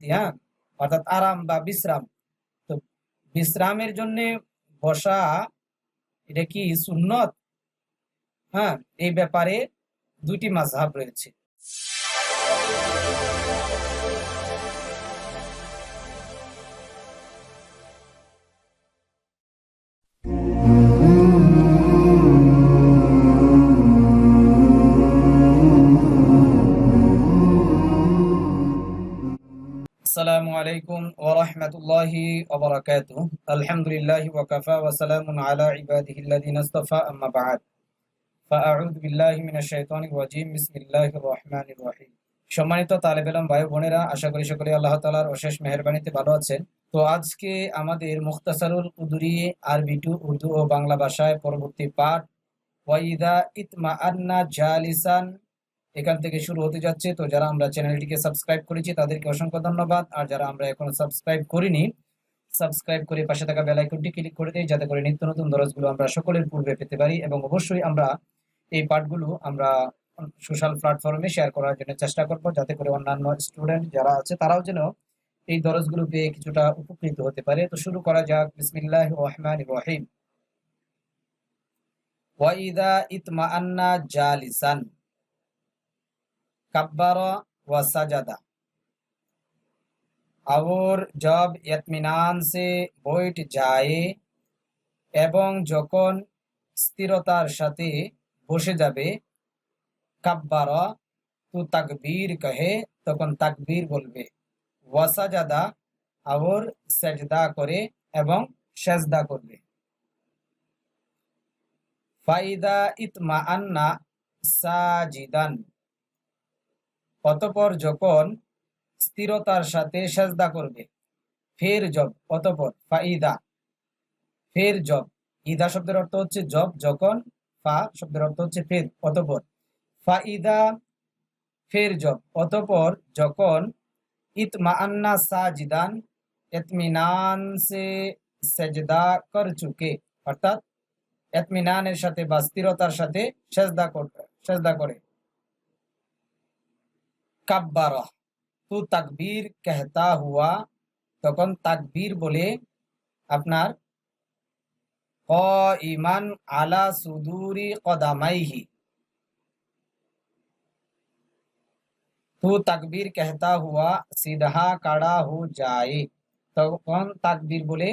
হ্যাঁ অর্থাৎ আরাম বা বিশ্রাম। তো বিশ্রামের জন্য বসা, এটা কি সুন্নত? হ্যাঁ এই ব্যাপারে দুটি মাঝহাব রয়েছে। সম্মানিত তালেবেলাম ভাই বোনেরা, আশা করি সকলে আল্লাহ তালার অশেষ মেহরবানিতে ভালো আছেন। তো আজকে আমাদের মুখতাসারুল কুদুরি আরবি টু উর্দু ও বাংলা ভাষায় পরবর্তী পাঠ ওয়াইদা ইতমা আন্না জালিসান এখান থেকে শুরু হতে যাচ্ছে। তো যারা আমরা চ্যানেলটিকে সাবস্ক্রাইব করেছি, তাদেরকে অসংখ্য ধন্যবাদ। আর যারা আমরা এখনও সাবস্ক্রাইব করিনি, সাবস্ক্রাইব করে পাশে থাকা বেল আইকনটি ক্লিক করে দিই, যাতে করে নিত্য নতুন দরজগুলো আমরা সকলের পূর্বে পেতে পারি। এবং অবশ্যই আমরা এই পাঠগুলো আমরা সোশ্যাল প্ল্যাটফর্মে শেয়ার করার জন্য চেষ্টা করব, যাতে করে অন্যান্য স্টুডেন্ট যারা আছে, তারাও যেন এই দরজগুলো পেয়ে কিছুটা উপকৃত হতে পারে। তো শুরু করা যাক। বিসমিল্লাহ রহমান রহিম। ওয়াইদা ইতমা আন্না জালিসান। कब्बर व सजदा और जब इत्मीनान से বৈঠ যায় এবং যখন স্থিরতার সাথে বসে যাবে কাব্বার তু তাকবীর কহে তখন তাকবীর বলবে ওয়াসাজাদা আর সেজদা করে এবং সেজদা করবে ফাইদা ইতমা আন্না সাজিদান অতপর যখন স্থিরতার সাথে সেজদা করবে, ফের জব, অতপর ফাইদা, ফের জব। ইদা শব্দের অর্থ হচ্ছে জব, যখন ফা শব্দের অর্থ হচ্ছে ফের, অতপর ফাইদা, ফের জব, অতপর যখন ইতমা আন্না সাজিদান, এতমিনান সে সেজদা কর চুকে। অর্থাৎ এতমিনানের সাথে বা স্থিরতার সাথে সেজদা করবে, সেজদা করে। কাব্বারা তু তাকবীর कहता हुआ তখন তাকবীর বলে আপনার ইমান আলা সুদুরি কদামাইহি তু তাকবীর कहता हुआ সিধা কাড়া হো যায় তখন তাকবীর বলে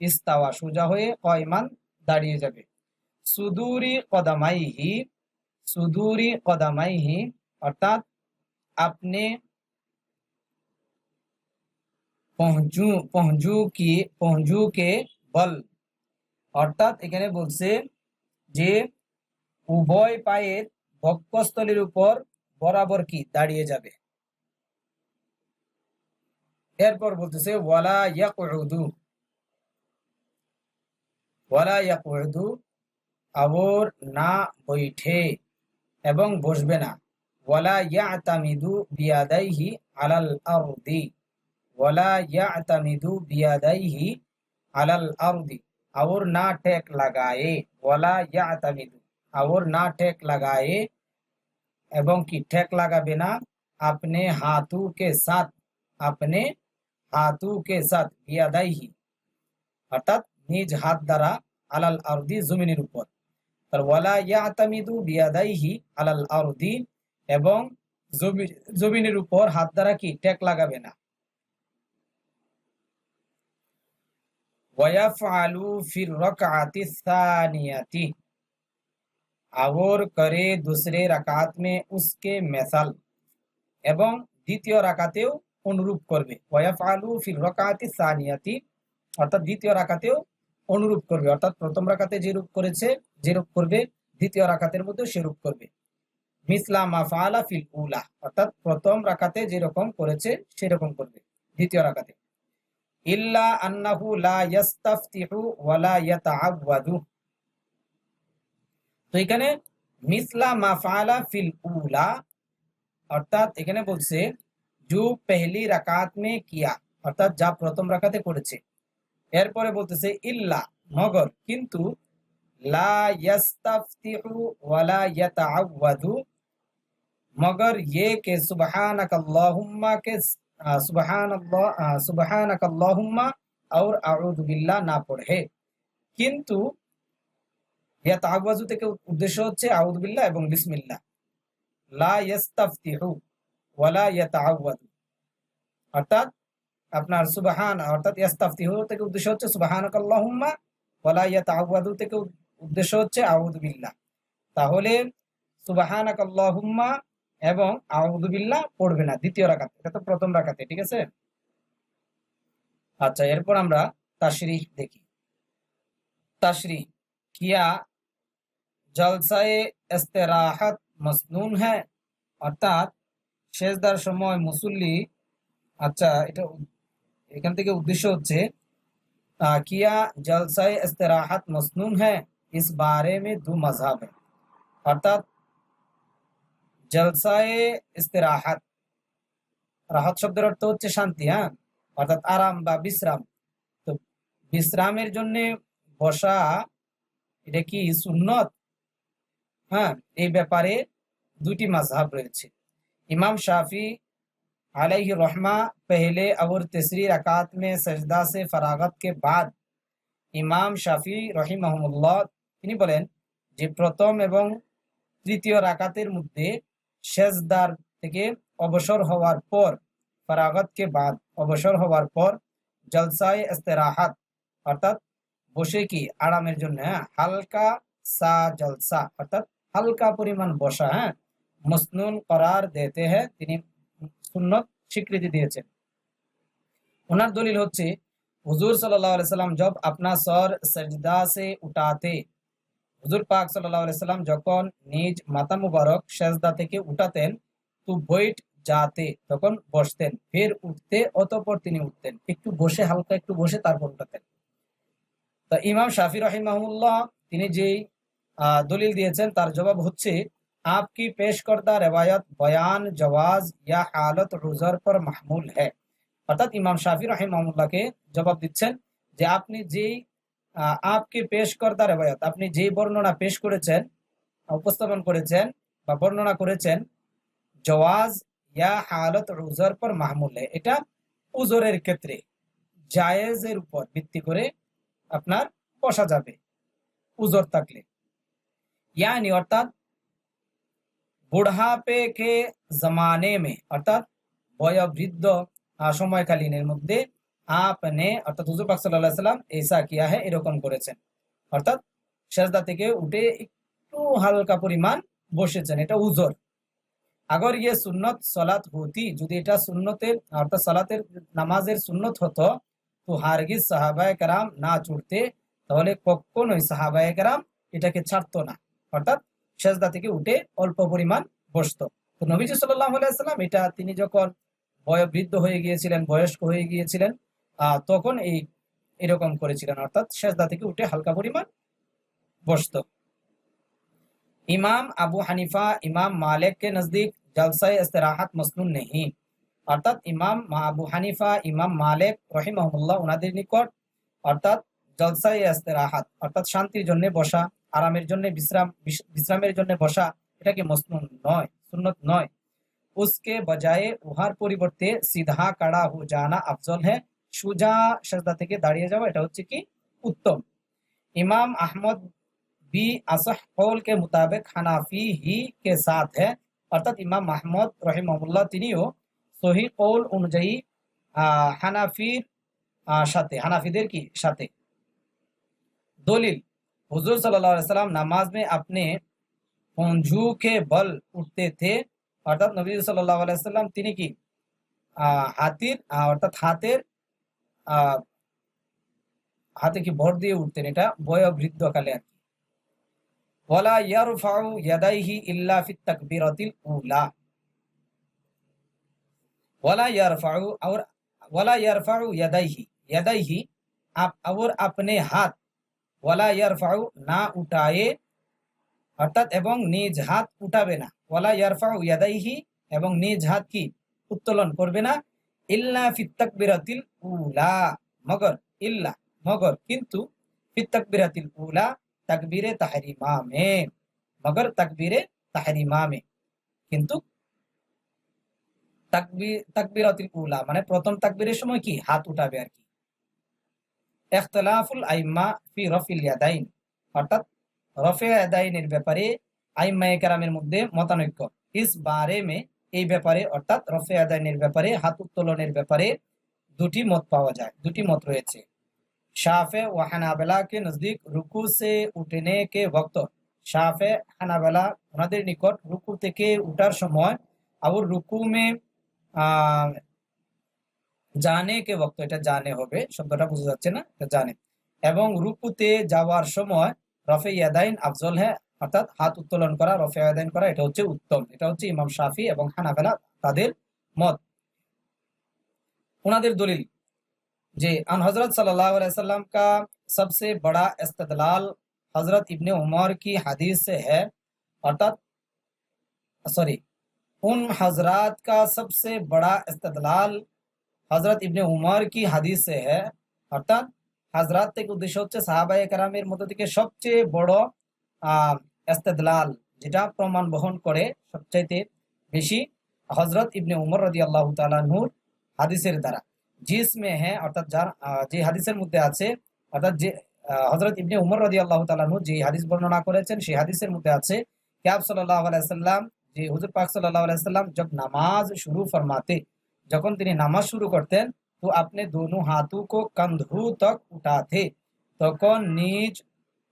ইস্তাওয়া সোজা হয়ে ইমান দাঁড়িয়ে যাবে সুদুরি কদামাইহি সুদুরি কদামাইহি অর্থাৎ अपने পহঞ্জু পহঞ্জু কি পহঞ্জু কে বল অর্থাৎ এখানে বলছে যে উভয় পায়ের বক্ষস্থলের উপর বরাবর কি দাঁড়িয়ে যাবে এরপর বলতেছে ওয়ালা ইয়াকুদু ওয়ালা ইয়াকুদু আবর না বৈঠে এবং বসবে না ওয়ালা ইয়াতামিদু বিয়াদাইহি আলাল আরদি ওয়ালা ইয়াতামিদু বিয়াদাইহি আলাল আরদি और ना टेक लगाए ওয়ালা ইয়াতামিদু और ना टेक लगाए এবং কি ঠেক লাগাবে না আপনি হাতু কে সাথ আপনি হাতু কে সাথ বিয়াদাইহি অর্থাৎ নিজ হাত দ্বারা আলাল আরদি জমিনের উপর তার ওয়ালা ইয়াতামিদু বিয়াদাইহি আলাল আরদি এবং জমিনের উপর হাত দ্বারা কি টেক লাগাবে না और करे दूसरे रकात में उसके মেসাল এবং দ্বিতীয় রাকাতেও অনুরূপ করবে ওয়াফআলু ফির রাকাতি সানিয়াতি অর্থাৎ দ্বিতীয় রাকাতেও অনুরূপ করবে অর্থাৎ প্রথম রাকাতে যে রূপ করেছে যে রূপ করবে দ্বিতীয় রাকাতের মধ্যে সে রূপ করবে ফিল উলা। অর্থাৎ প্রথম রাকাতে যেরকম করেছে, সেরকম করবে। দ্বিতীয় রাকাতে। ইল্লা আন্নাহু লা ইয়াস্তাফতিহু ওয়ালা ইয়াতাআওয়াদু। তো এখানে মিসলা ফিল উলা, অর্থাৎ এখানে বলছে পেহলি রাকাত মে কিয়া অর্থাৎ যা প্রথম রাকাতে করেছে। এরপরে বলতেছে, ইল্লা মগর কিন্তু, লা ইয়াস্তাফতিহু ওয়ালা ইয়াতাআওয়াদু मगर ये के सुबहानक अल्लाहुम्मा के সুবাহান সুবাহানাক আল্লাহুম্মা और আউযু বিল্লাহ না পড়ে কিন্তু ইয়া তাওয়াজু থেকে উদ্দেশ্য হচ্ছে আউযু বিল্লাহ এবং বিসমিল্লাহ লা ইয়াস্তাফতিহু ওয়ালা ইয়াতাআওয়াদু অর্থাৎ আপনার সুবাহান অর্থাৎ ইয়াস্তাফতিহু থেকে উদ্দেশ্য হচ্ছে সুবাহানাক আল্লাহুম্মা ওয়ালা ইয়াতাআওয়াদু থেকে উদ্দেশ্য হচ্ছে আউযু বিল্লাহ তাহলে সুবাহানাক আল্লাহুম্মা এবং আউযু বিল্লাহ পড়বে না দ্বিতীয় রাকাতে এটা তো প্রথম রাকাতে ঠিক আছে अच्छा এরপর আমরা তাশরিহ দেখি তাশরিহ কিয়া জলসায়ে ইস্তিরাহাত মসনুন হ্যাঁ অর্থাৎ শেষদার সময় মুসল্লি আচ্ছা এটা এখান থেকে উদ্দেশ্য হচ্ছে কিয়া জলসায়ে ইস্তিরাহাত মসনুন হ্যাঁ इस बारे में दो मजहब है অর্থাৎ জলসায়ে ইস্তিরাহাত রাহাত শব্দের অর্থ হচ্ছে শান্তি হ্যাঁ অর্থাৎ আরাম বা বিশ্রাম তো বিশ্রামের জন্য বসা এটা কি সুন্নত হ্যাঁ এই ব্যাপারে দুটি মাঝহাব রয়েছে ইমাম শাফি আলাইহি রহমা पहले और तीसरी रकात में सजदा से फरागत के बाद ইমাম শাফি রহিমাহুল্লাহ তিনি বলেন যে প্রথম এবং তৃতীয় রাকাতের মধ্যে সেজদার থেকে অবসর হওয়ার পর, ফারাগতকে বাদ অবসর হওয়ার পর জলসায় ইস্তেরাহাত, অর্থাৎ বসে কি আরামের জন্য হ্যাঁ? হালকা সা জলসা, অর্থাৎ হালকা পরিমাণ বসা হ্যাঁ? মসনুন করার দেতে হ্যাঁ তিনি সুন্নত স্বীকৃতি দিয়েছেন। ওনার দলিল হচ্ছে, হুজুর সাল্লাহ সাল্লাম জব আপনা সর সজদা সে উঠাতে হুজুর পাক সাল্লাল্লাহু আলাইহি সাল্লাম যখন নিজ মাথা মুবারক সেজদা থেকে উঠাতেন তো বৈঠ যাতে তখন বসতেন ফের উঠতে অতপর তিনি উঠতেন একটু বসে হালকা একটু বসে তারপর উঠাতেন তো ইমাম শাফি রহিমাহুল্লাহ তিনি যেই দলিল দিয়েছেন তার জবাব হচ্ছে आपकी पेश करदा रवायत बयान जवाज या हालत रुजर पर महमूल है অর্থাৎ ইমাম শাফি রহিমাহুল্লাহকে জবাব দিচ্ছেন যে আপনি যেই আপকে পেশ করদা রেবায়ত আপনি যে বর্ণনা পেশ করেছেন, উপস্থাপন করেছেন বা বর্ণনা করেছেন, জওয়াজ ইয়া হালত উজর পর মাহমুল, এটা উজরের ক্ষেত্রে জায়েজের উপর ভিত্তি করে আপনার বসা যাবে, উজর থাকলে। ইয়ানি, অর্থাৎ বুড়হাপে কে জমানে মে, অর্থাৎ বয়োবৃদ্ধ সময়কালীনের মধ্যে আপনে অর্থাৎ হুজুর পাক সাল্লাহ সাল্লাম এসা কিয়া হে এরকম করেছেন অর্থাৎ সেজদা থেকে উঠে একটু হালকা পরিমাণ বসেছেন, এটা উজর আগর ইয়ে সুন্নত সলাত হতি যদি এটা সুন্নতের অর্থাৎ সলাতের নামাজের সুন্নত হতো তো হারগিজ সাহাবায় কারাম না ছুটতে তাহলে কখনোই সাহাবায় কারাম এটাকে ছাড়তো না অর্থাৎ সেজদা থেকে উঠে অল্প পরিমাণ বসতো। তো নবীজি আলাইসাল্লাম এটা তিনি যখন বয়োবৃদ্ধ হয়ে গিয়েছিলেন বয়স্ক হয়ে গিয়েছিলেন তখন এই এরকম করেছিলেন অর্থাৎ সেজদা থেকে উঠে হালকা পরিমাণ বসত ইমাম আবু হানিফা ইমাম মালিক के नजदीक जलसा इस्तराहत मसनून नहीं অর্থাৎ ইমাম আবু হানিফা ইমাম মালিক রহিমাহুল্লাহ ওনাদের নিকট অর্থাৎ জলসাই ইস্তেরাহাত অর্থাৎ শান্তির জন্য বসা আরামের জন্য বিশ্রাম বিশ্রামের জন্য বসা এটা কি মসনুন নয় সুন্নত নয় उसके बजाय উহার পরিবর্তে সিধা কাড়া হো জানা আফজল है সুজা সেজদা থেকে দাঁড়িয়ে যাওয়া এটা হচ্ছে কি উত্তম ইমাম আহমদ বি আসহ কৌল के मुताबिक हनाफी ही के साथ है অর্থাৎ ইমাম মাহমদ রহিমাহুল্লাহ তিনিও সহি কৌল অনুযায়ী হানাফির সাথে হানাফিদের কি সাথে দলিল हुजूर सल्लल्लाहु अलैहि वसल्लम नमाज में अपने पंजू के बल उठते थे অর্থাৎ নবী সাল্লাহ আলাইসাল্লাম তিনি কি হাতির অর্থাৎ হাতের হাতে কি ভর দিয়ে উঠতেন? এটা বয়োবৃদ্ধকালে আর কি। ওয়ালা ইয়ারফাউ ইয়াদাইহি ইল্লা ফিত তাকবীরাতিল উলা। ওয়ালা ইয়ারফাউ আর ওয়ালা ইয়ারফাউ ইয়াদাইহি। ইয়াদাইহি আপ আর আপনি হাত। ওয়ালা ইয়ারফাউ না উঠায়ে, অর্থাৎ এবং নিজ হাত উঠাবে না। ওয়ালা ইয়ারফাউ ইয়াদাইহি এবং নিজ হাত কি? উত্তোলন করবে না। ইল্লা ফিত তাকবীরাতিল উলা মগর ইল্লা মগর কিন্তু মগর তাকবীরে তাহরিমা মে কিন্তু মানে প্রথম তাকবীরের সময় কি হাত উঠাবে আর কি আইম্মা ফি রফিল ইয়াদাইন অর্থাৎ রফে ইয়াদাইনের ব্যাপারে আইম্মায়ে কেরামের মধ্যে মতানৈক্য ইস বারে মে এই ব্যাপারে অর্থাৎ রফে আদাইনের ব্যাপারে হাত উত্তোলনের ব্যাপারে দুটি মত পাওয়া যায় দুটি মত রয়েছে शाफे व हनाबला के नजदीक रुकू से उठने के वक्त শাফে হানাবেলা ওনাদের নিকট রুকু থেকে উঠার সময় আবার রুকু মে জানে কে বক্ত এটা জানে হবে শব্দটা বোঝা যাচ্ছে না এটা জানে এবং রুকুতে যাওয়ার সময় রফে ইয়াদাইন আফজল হ্যাঁ অর্থাৎ হাত উত্তোলন করা রফে ইয়াদাইন করা এটা হচ্ছে উত্তম এটা হচ্ছে ইমাম শাফি এবং হানাবেলা তাদের মত ওনাদের দলিল जी अन हजरत सल्लल्लाहु अलैहि वसल्लम का सबसे बड़ा इस्तदलाल हजरत इब्ने उमर की हदीस से है अर्थात सॉरी उन हजरात का सबसे बड़ा इस्तदलाल হজরত ইবনে উমর কি হাদিসে হ্যাঁ অর্থাৎ হাজরাত থেকে উদ্দেশ্য হচ্ছে সাহাবায়ে কেরামের মধ্য থেকে সবচেয়ে বড় আহ ইস্তেদলাল যেটা প্রমাণ বহন করে সবচাইতে বেশি হজরত ইবনে উমর রদি আল্লাহ তালাহুর হাদিসের দ্বারা। জিসমে হ্যাঁ অর্থাৎ যার যে হাদিসের মধ্যে আছে, অর্থাৎ যে হজরত ইবনে উমর রদি আল্লাহ তালু যে হাদিস বর্ণনা করেছেন, সেই হাদিসের মধ্যে আছে ক্যাব সাল্লাহ আলাইসাল্লাম যে হুজুর পাক সাল্লাহ আলাইসাল্লাম যখন নামাজ শুরু ফরমাতে, যখন তিনি নামাজ শুরু করতেন, তো আপনি দোনো হাতু কো কান্ধু তক উঠাতে, তখন নিজ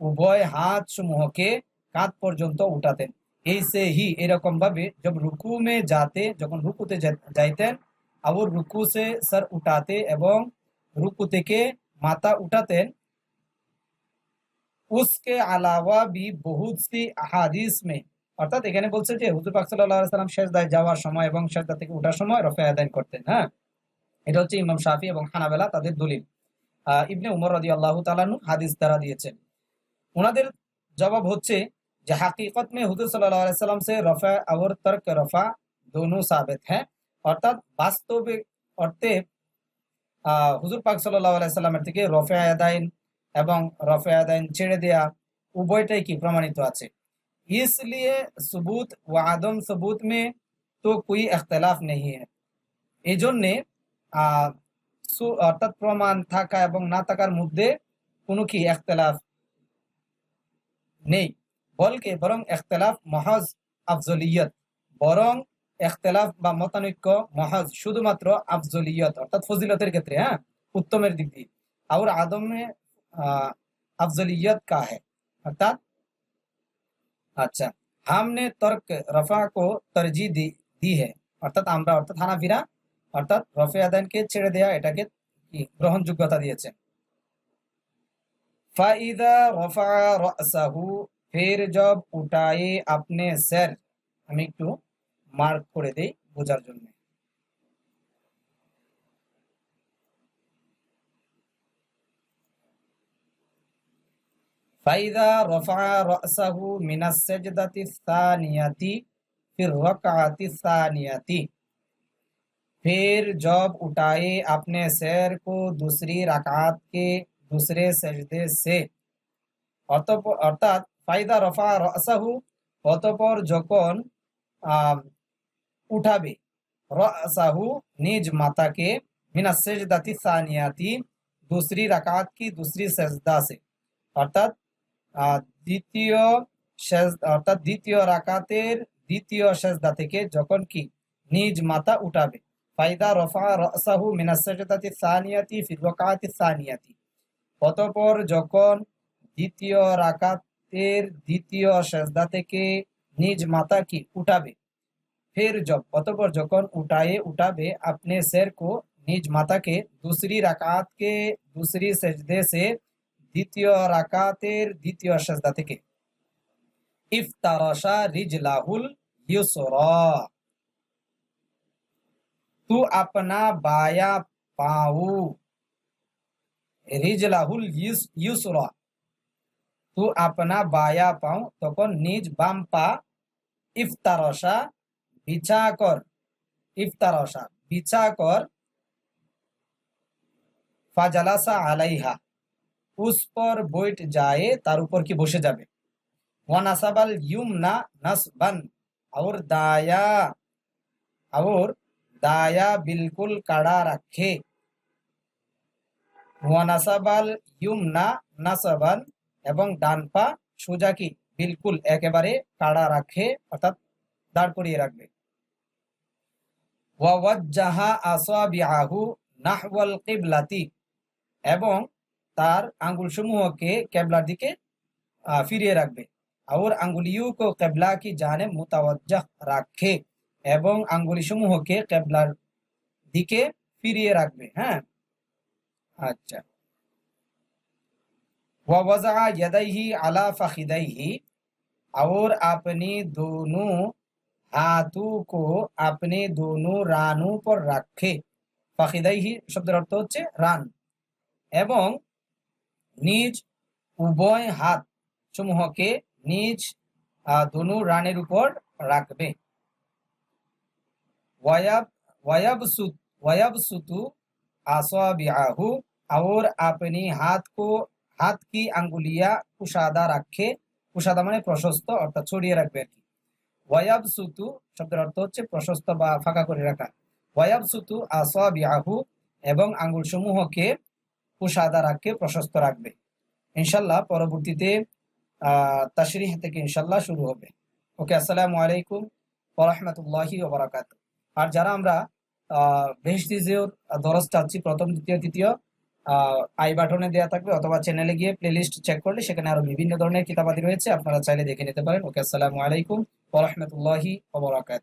উভয় হাত সমূহকে কাঁধ পর্যন্ত উঠাতেন। এই সে হি এরকম ভাবে যখন রুকুমে যাতে, যখন রুকুতে যাইতেন আবার রুকু সে সর উঠাতে এবং রুকু থেকে মাথা উঠাতেন। উসকে আলাওয়া বি বহুত সি আহাদিস মে। অর্থাৎ এখানে বলছে যে হুজুর পাক সাল্লাহ সাল্লাম শেষদায় যাওয়ার সময় এবং শেষদা থেকে ওঠার সময় রফে আদায় করতেন হ্যাঁ? এটা হচ্ছে ইমাম শাফি এবং হানাবেলা তাদের দলিল। ইবনে উমর রদি আল্লাহ তালানু হাদিস দ্বারা দিয়েছেন। ওনাদের জবাব হচ্ছে যে হাকিকত মে হুজুর সাল্লাহ সাল্লাম সে রফা আউর তর্ক রফা দোনো সাবেত হ্যাঁ? অর্থাৎ বাস্তবিক অর্থে হুজুর পাক সাল্লাল্লাহু আলাইহি সাল্লামের থেকে রফে আদাইন এবং রফে আদাইন ছেড়ে দেয়া উভয়টাই কি প্রমাণিত আছে इसलिए सबूत व आदम सबूत में तो कोई अख्तलाफ नहीं है এই জন্যে অর্থাৎ প্রমাণ থাকা এবং না থাকার মধ্যে কোনো কি একতলাফ নেই বলকে বরং একতলাফ মহাজ আফজলিয়ত বরং একতলাফ বা মতানৈক্য মহাজ শুধুমাত্র আফজলিয়ত, অর্থাৎ ফজিলতের ক্ষেত্রে হ্যাঁ? উত্তমের দিক দিয়ে। আর আদমে কা হ্যাঁ অর্থাৎ আচ্ছা হামনে তর্ক রফা কো তরজি দি দি হে অর্থাৎ আমরা, অর্থাৎ হানাফিরা, অর্থাৎ রফে আদানকে ছেড়ে দেয়া, এটাকে গ্রহণযোগ্যতা দিয়েছে। ফাইদা রফা রাসাহু ফির জব উঠায়ে আপনি স্যার। আমি একটু মার্ক করে দেই বোঝার জন্য ফাইদা রফা রাসাহু মিনাস সাজদাতি সানিয়াতি ফির রাকাতি सानियाती फिर जब उठाए अपने सैर को दूसरी रकात के दूसरे सजदे से অর্থাৎ ফাইদা রফা রসাহু অতপর যখন উঠাবে। রাসাহু নিজ মাতাকে মিনা সেজদাতি সানিয়াতি, দুসরি রাকাত কি? দুসরি সেজদা সে অর্থাৎ দ্বিতীয় অর্থাৎ দ্বিতীয় রাকাতের দ্বিতীয় সেজদা থেকে যখন কি? নিজ মাথা উঠাবে। ফাইদা রফা রসাহু মিনা সেজদাতি সানিয়াতি ফির রাকাতি সানিয়াতি। অতপর যখন দ্বিতীয় রাকাতের দ্বিতীয় সেজদা থেকে নিজ মাতা কি? উঠাবে। ফির জব অতঃপর যখন উঠায়ে উঠাবে अपने सिर को নিজ মাথাকে दूसरी রাকাত के दूसरी सजदे से দ্বিতীয় রাকাতের দ্বিতীয় সেজদা থেকে ইফতারাশা রিজলাহুল ইউসরা तू अपना बाया पाऊ রিজলাহুল ইউসরা তু আপনা বায়া পাও তখন নিজ বাম পা ইফতারসা বিচাকর ইফতারসা বিচাকর ফাজালাসা আলাইহা। উস পর বৈট যায়, তার উপর কি বসে যাবে? ওয়ানাসাবাল আউর দায়া আউর দায়া বিলকুল কাড়া রাখে। ওয়ানাসাবাল নাসাবান, এবং ডানপা সোজা কি? বিলকুল একেবারে কাড়া রাখে, অর্থাৎ দাঁড় করিয়ে রাখবে। ওয়াজ্জাহা আসাবিআহু নাহওয়াল কিবলাতি এবং তার আঙ্গুল সমূহকে কেবলার দিকে আহ, ফিরিয়ে রাখবে और अंगुलियों को केबला की जाने मुतवज्जह রাখে এবং আঙ্গুলি সমূহকে কেবলার দিকে ফিরিয়ে রাখবে হ্যাঁ আচ্ছা ववज़अ यदैहि अला फखिदैहि और अपनी दोनों हाथों को अपने दोनों রানু पर রাখে ফাখিদাইহি শব্দের অর্থ হচ্ছে রান এবং নিজ উভয় হাত সমূহকে নিজ আহ, দোনো রানের উপর রাখবে ওয়ায়াব ওয়ায়াবসুত ওয়ায়াবসুতু आसाबिआहु और अपनी हाथ को হাত কি আঙ্গুলিয়া কুশাদা রাখে কুশাদা মানে প্রশস্ত অর্থাৎ ছড়িয়ে রাখবে ওয়ায়াব সুতু শব্দের অর্থ হচ্ছে প্রশস্ত বা ফাঁকা করে রাখা। ওয়ায়াব সুতু আসাবিআহু এবং আঙ্গুল সমূহকে কুশাদা রাখে প্রশস্ত রাখবে। ইনশাল্লাহ পরবর্তীতে আহ তাশরিহ থেকে ইনশাল্লাহ শুরু হবে। ওকে, আসসালামু আলাইকুম ওয়া রাহমাতুল্লাহি ওয়া বারাকাতুহু। আর যারা আমরা বেশি দরজ চাচ্ছি, প্রথম, দ্বিতীয়, তৃতীয় আই বাটনে দেওয়া থাকবে অথবা চ্যানেলে গিয়ে প্লেলিস্ট চেক করলে সেখানে আরও বিভিন্ন ধরনের কিতাবাদি রয়েছে। আপনারা চাইলে দেখে নিতে পারেন। ওকে, আসসালামু আলাইকুম ওয়া ওবরাকাত